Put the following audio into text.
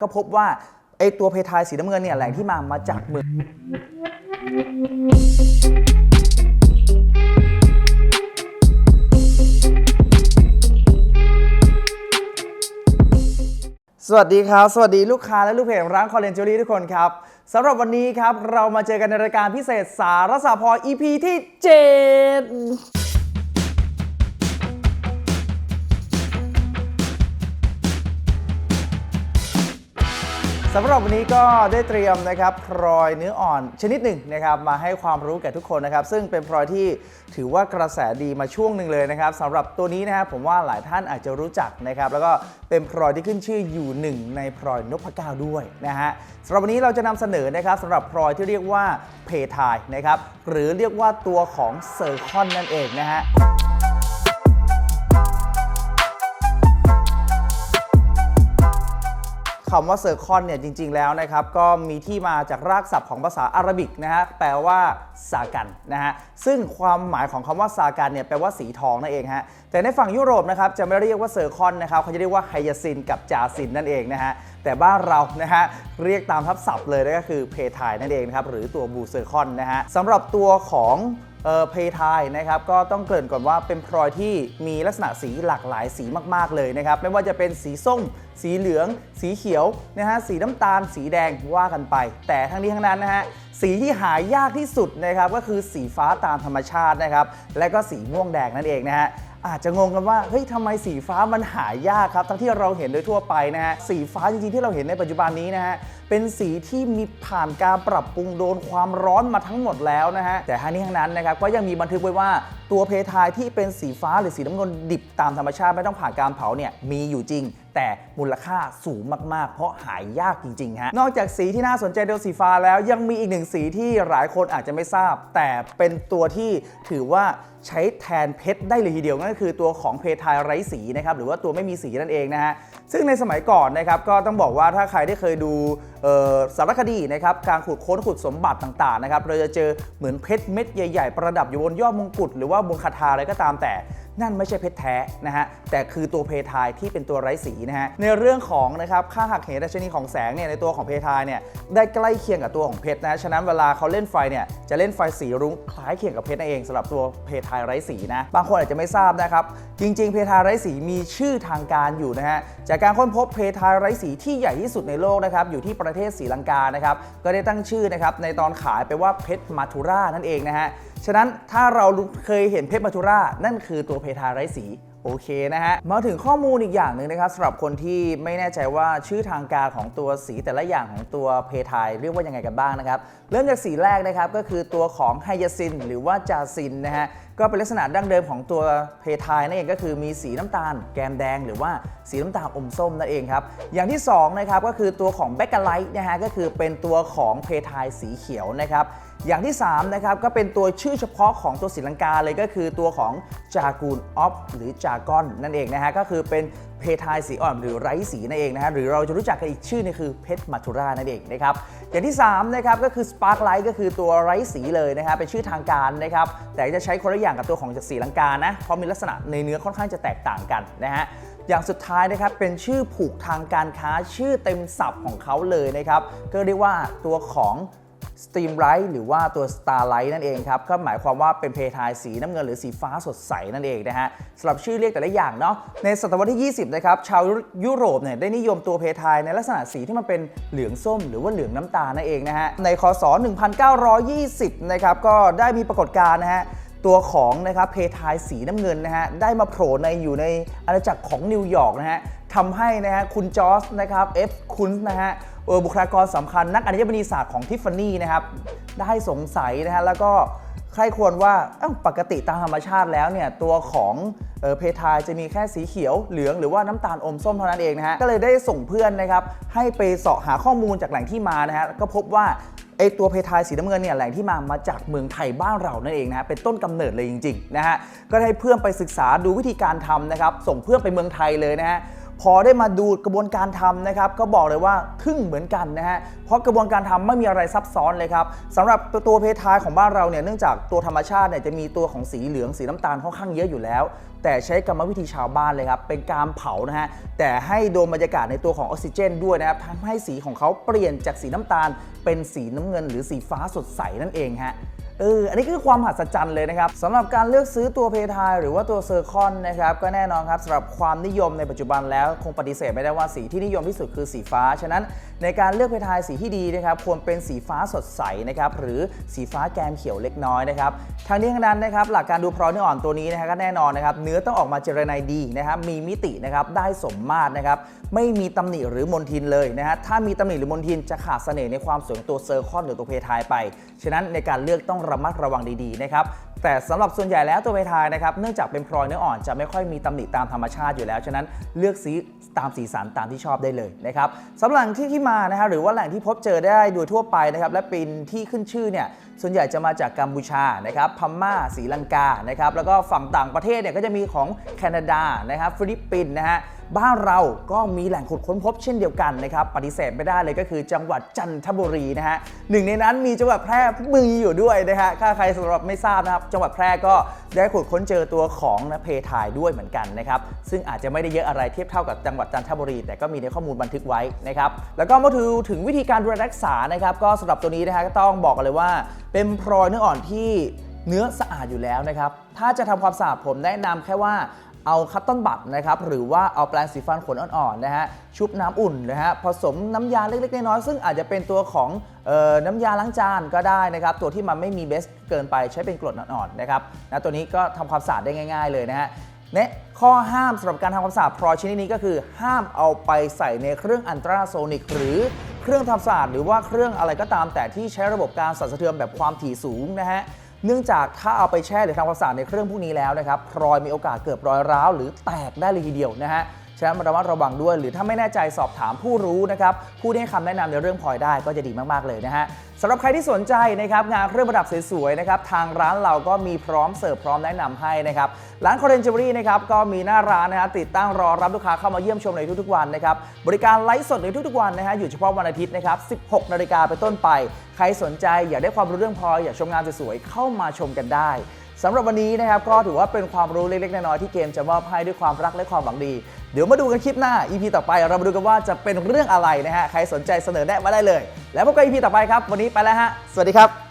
ก็พบว่าไอตัวเพทายสีน้ำเงินเนี่ยแหล่งที่มามาจากเมืองสวัสดีครับ สวัสดีลูกค้าและลูกเพจร้านคอเลนจูรี่ทุกคนครับสำหรับวันนี้ครับ เรามาเจอกันในรายการพิเศษสารสาพร EP ที่ 7ำหรับวันนี้ก็ได้เตรียมนะครับพลอยเนื้ออ่อนชนิดหนึ่งนะครับมาให้ความรู้แก่ทุกคนนะครับ ซึ่งเป็นพลอยที่ถือว่ากระแสดีมาช่วงหนึ่งเลยนะครับสำหรับตัวนี้นะครับผมว่าหลายท่านอาจจะรู้จักนะครับ แล้วก็เป็นพลอยที่ขึ้นชื่ออยู่หนึ่งในพลอยนพเก้าด้วยนะฮะสำหรับวันนี้เราจะนำเสนอนะครับสำหรับพลอยที่เรียกว่าเพทายนะครับหรือเรียกว่าตัวของเซอร์คอนนั่นเองนะฮะ คำว่าเซอร์คอนเนี่ยจริง ๆ แล้วนะครับ ก็มีที่มาจากรากศัพท์ของภาษาอาหรับิกนะฮะแปลว่าซากันนะฮะซึ่งความหมายของคำว่าซากันเนี่ยแปลว่าสีทองนั่นเองฮะแต่ในฝั่งยุโรปนะครับจะไม่เรียกว่าเซอร์คอนนะครับเขาจะเรียกว่าไฮยาซินกับจาซินนั่นเองนะฮะแต่บ้านเรานะฮะเรียกตามทับศัพท์เลยก็คือเพทายนั่นเองครับหรือตัวบูเซอร์คอนนะฮะสำหรับตัวของ เออพทายนะครับก็ต้องเกริ่นก่อนว่าเป็นพลอยที่มีลักษณะสีหลากหลายสีมากๆเลยนะครับไม่ว่าจะเป็นสีส้ม สีเหลือง สีเขียวนะฮะสีน้ำตาล สีแดงว่ากันไป แต่ทั้งนี้ทั้งนั้นนะฮะ สีที่หายากที่สุดนะครับก็คือสีฟ้าตามธรรมชาตินะครับ และก็สีม่วงแดงนั่นเองนะฮะอาจจะงงกันว่าเฮ้ยทำไมสีฟ้ามันหายากครับ ทั้งที่เราเห็นโดยทั่วไปนะฮะสีฟ้าจริงๆที่เราเห็นในปัจจุบันนี้นะฮะเป็นสีที่มีผ่านการปรับปรุงโดนความร้อนมาทั้งหมดแล้วนะฮะแต่ทั้งนี้ทั้งนั้นนะครับก็ยังมีบันทึกไว้ว่า ตัวเพทายที่เป็นสีฟ้าหรือสีน้ำเงินดิบตามธรรมชาติไม่ต้องผ่านการเผาเนี่ยมีอยู่จริง แต่มูลค่าสูงมาก ๆ เพราะหายยากจริงๆฮะนอกจากสีที่น่าสนใจเดยสีฟ้าแล้วยังมีอีกหนึ่งสีที่หลายคนอาจจะไม่ทราบ แต่เป็นตัวที่ถือว่า ใช้แทนเพชรได้เลยทีเดียวนั่นก็คือตัวของเพทายไร้สีนะครับหรือว่าตัวไม่มีสีนั่นเองนะฮะซึ่งในสมัยก่อนนะครับก็ต้องบอกว่าถ้าใครได้เคยดูสารคดีนะครับการขุดค้นขุดสมบัติต่างๆนะครับเราจะเจอเหมือนเพชรเม็ดใหญ่ ๆ ประดับอยู่บนยอดมงกุฎหรือว่าบนคาถาอะไรก็ตามแต่ นั่นไม่ใช่เพชรแท้นะฮะแต่คือตัวเพทายที่เป็นตัวไร้สีนะฮะในเรื่องของนะครับค่าหักเหดัชนีของแสงเนี่ยในตัวของเพทายเนี่ยได้ใกล้เคียงกับตัวของเพชรนะฉะนั้นเวลาเขาเล่นไฟเนี่ยจะเล่นไฟสีรุ้งคล้ายเคียงกับเพชรนั่นเองสำหรับตัวเพทายไร้สีนะบางคนอาจจะไม่ทราบนะครับจริง ๆ เพทายไร้สีมีชื่อทางการอยู่นะฮะจากการค้นพบเพทายไร้สีที่ใหญ่ที่สุดในโลกนะครับอยู่ที่ประเทศศรีลังกานะครับก็ได้ตั้งชื่อนะครับในตอนขายไปว่าเพชรมาทูรานั่นเองนะฮะ ฉะนั้นถ้าเราเคยเห็นเพชรมาทูรานั่นคือตัวเพทาไร้สีโอเคนะฮะ มาถึงข้อมูลอีกอย่างหนึ่งนะครับสำหรับคนที่ไม่แน่ใจว่าชื่อทางการของตัวสีแต่ละอย่างของตัวเพทายเรียกว่ายังไงกันบ้างนะครับ เริ่มจากสีแรกนะครับก็คือตัวของไฮยาซินหรือว่าจาซินนะฮะ ก็เป็นลักษณะดั้งเดิมของตัวเพทายนั่นเองก็คือมีสีน้ำตาลแกมแดง หรือว่าสีน้ำตาลอมส้มนั่นเองครับ อย่างที่สองนะครับก็คือตัวของแบคกะไลท์นะฮะก็คือเป็นตัวของเพทายสีเขียวนะครับอย่างที่3นะครับก็เป็นตัวชื่อเฉพาะของตัวศรีลังกาเลยก็คือตัวของจากูลออฟหรือจากอนนั่นเองนะฮะก็คือเป็นเพทายสีอ่อนหรือไร้สีนั่นเองนะฮะหรือเราจะรู้จักกันอีกชื่อนึงคือเพชรมัทุรานั่นเองนะครับอย่างที่3นะครับก็คือสปาร์คไลท์ก็คือตัวไร้สีเลยนะครับเป็นชื่อทางการนะครับแต่จะใช้คนละอย่างกับตัวของจากศรีลังกานะเพราะมีลักษณะในเนื้อค่อนข้างจะแตกต่างกันนะฮะอย่างสุดท้ายนะครับเป็นชื่อผูกทางการค้าชื่อเต็มศัพท์ของเขาเลยนะครับก็เรียกว่าตัวของ Steam Light หรือว่าตัว Starlight นั่นเองครับก็หมายความว่าเป็นเพทายสีน้ำเงินหรือสีฟ้าสดใสนั่นเองนะฮะสำหรับชื่อเรียกแต่ละอย่างเนาะในศตวรรษที่ 20 นะครับ ชาวยุโรปเนี่ยได้นิยมตัวเพทายในลักษณะสีที่มันเป็นเหลืองส้ม หรือว่าเหลืองน้ำตาลนั่นเองนะฮะในคศ 1920 นะครับก็ได้มีปรากฏการณ์นะฮะตัวของนะครับเพทายสีน้ำเงินนะฮะได้มาโผล่ในอยู่ในอาณาจักรของนิวยอร์กนะฮะ ทำให้นะฮะคุณจอร์สนะครับเอฟคุณนะฮะเออบุคลากรสำคัญนักอัญมณีศาสตร์ของทิฟฟานี่นะครับได้สงสัยนะฮะแล้วก็ใครควรว่าปกติตามธรรมชาติแล้วเนี่ยตัวของเออเพทายจะมีแค่สีเขียวเหลืองหรือว่าน้ำตาลอมส้มเท่านั้นเองนะฮะก็เลยได้ส่งเพื่อนนะครับให้ไปเสาะหาข้อมูลจากแหล่งที่มานะฮะก็พบว่าไอตัวเพทายสีน้ำเงินเนี่ยแหล่งที่มามาจากเมืองไทยบ้านเรานั่นเองนะฮะเป็นต้นกำเนิดเลยจริงๆนะฮะก็ให้เพื่อนไปศึกษาดูวิธีการทำนะครับส่งเพื่อนไปเมืองไทยเลยนะฮะ พอได้มาดูกระบวนการทำนะครับ ก็บอกเลยว่าทึ่งเหมือนกันนะฮะเพราะกระบวนการทำไม่มีอะไรซับซ้อนเลยครับสำหรับตัวเพทายของบ้านเราเนี่ยเนื่องจากตัวธรรมชาติเนี่ยจะมีตัวของสีเหลืองสีน้ำตาลค่อนข้างเยอะอยู่แล้ว แต่ใช้กรรมวิธีชาวบ้านเลยครับเป็นการเผานะฮะแต่ให้โดนบรรยากาศในตัวของออกซิเจน ด้วยนะครับทำให้สีของเขาเปลี่ยนจากสีน้ำตาล เป็นสีน้ำเงิน หรือสีฟ้าสดใสนั่นเองฮะ เอออันนี้คือความมหัศจรรย์เลยนะครับสำหรับการเลือกซื้อตัวเพทายหรือว่าตัวเซอร์คอนนะครับก็แน่นอนครับสำหรับความนิยมในปัจจุบันแล้วคงปฏิเสธไม่ได้ว่าสีที่นิยมที่สุดคือสีฟ้า ฉะนั้นในการเลือกเพทายสีที่ดีนะครับควรเป็นสีฟ้าสดใสนะครับหรือสีฟ้าแกมเขียวเล็กน้อยนะครับทางนี้ทั้งนั้นนะครับหลักการดูพราะเนื้ออ่อนตัวนี้นะฮะก็แน่นอนนะครับเนื้อต้องออกมาเจรไนดีนะครับมีมิตินะครับได้สมมาตรนะครับไม่มีตำหนิหรือมนทินเลยนะฮะถ้ามีตำหนิหรือมนทินจะขาดเสน่ห์ในความสวยของตัวเซอร์คอนหรือตัวเพทายไป ฉะนั้นในการเลือกต้องระมัดระวังดีๆนะครับแต่สำหรับส่วนใหญ่แล้วตัวเพทายนะครับเนื่องจากเป็นพลอยเนื้ออ่อนจะไม่ค่อยมีตำหนิตามธรรมชาติอยู่แล้วฉะนั้นเลือกสีตามสีสันตามที่ชอบได้เลยนะครับสำหรับที่ที่มานะฮะหรือว่าแหล่งที่พบเจอได้โดยทั่วไปนะครับและเป็นที่ขึ้นชื่อเนี่ยส่วนใหญ่จะมาจากกัมพูชานะครับพม่าศรีลังกานะครับแล้วก็ฝั่งต่างประเทศเนี่ยก็จะมีของแคนาดานะครับฟิลิปปินส์นะฮะ บ้านเราก็มีแหล่งขุดค้นพบเช่นเดียวกันนะครับปฏิเสธไม่ได้เลยก็คือจังหวัดจันทบุรีนะฮะหนึ่งในนั้นมีจังหวัดแพร่มืออยู่ด้วยนะฮะถ้าใครสำหรับไม่ทราบนะครับ จังหวัดแพร่ก็ได้ขุดค้นเจอตัวของนะเพทายด้วยเหมือนกันนะครับซึ่งอาจจะไม่ได้เยอะอะไรเทียบเท่ากับจังหวัดจันทบุรี แต่ก็มีในข้อมูลบันทึกไว้นะครับแล้วก็มาดูถึงวิธีการดูแลรักษานะครับก็สำหรับตัวนี้นะฮะก็ต้องบอกกันเลยว่า เป็นพลอยเนื้ออ่อนที่เนื้อสะอาดอยู่แล้วนะครับ ถ้าจะทำความสะอาดผมแนะนำแค่ว่า เอาคัตตอนบัตนะครับหรือว่าเอาแปรงสีฟันขนอ่อนๆนะฮะชุบน้ำอุ่นนะฮะผสมน้ำยาเล็กๆน้อยๆซึ่งอาจจะเป็นตัวของออน้ำยาล้างจานก็ได้นะครับตัวที่มันไม่มีเบสเกินไปใช้เป็นกรดอ่อนๆนะครับนะตัวนี้ก็ทำความสะอาดได้ง่าย ๆเลยนะฮะเนะข้อห้ามสำหรับการทำความสะอาดพลอยชนิดนี้ก็คือ ห้ามเอาไปใส่ในเครื่องอันตราโซนิก หรือเครื่องทำสะอาดหรือว่าเครื่องอะไรก็ตามแต่ที่ใช้ระบบการสั่นสะเทือนแบบความถี่สูงนะฮะ เนื่องจากถ้าเอาไปแช่หรือทำความสะอาดในเครื่องพวกนี้แล้วนะครับพลอยมีโอกาสเกิดรอยร้าวหรือแตกได้เลยทีเดียวนะฮะ ฉะนั้นระมัดระวังด้วย หรือถ้าไม่แน่ใจสอบถามผู้รู้นะครับผู้ที่ให้คำแนะนำในเรื่องพลอยได้ก็จะดีมากๆเลยนะฮะสำหรับใครที่สนใจนะครับงานเครื่องประดับสวยๆนะครับทางร้านเราก็มีพร้อมเสิร์ฟพร้อมแนะนำให้นะครับร้านคอเรนจิวเวอรี่นะครับก็มีหน้าร้านนะฮะติดตั้งรอรับลูกค้าเข้ามาเยี่ยมชมในทุกๆวันนะครับบริการไลฟ์สดในทุกๆวันนะฮะอยู่เฉพาะวันอาทิตย์นะครับ 16 นาฬิกาเป็นต้นไป ใครสนใจอยากได้ความรู้เรื่องพลอยอยากชมงานสวยๆเข้ามาชมกันได้ สำหรับวันนี้นะครับก็ถือว่าเป็นความรู้เล็กๆน้อยๆที่เกมจะมอบให้ด้วยความรักและความหวังดี เดี๋ยวมาดูกันคลิปหน้า EP ต่อไปเรามาดูกันว่าจะเป็นเรื่องอะไรนะฮะใครสนใจเสนอแนะมาได้เลย แล้วพบกัน EP ต่อไปครับ วันนี้ไปแล้วฮะสวัสดีครับ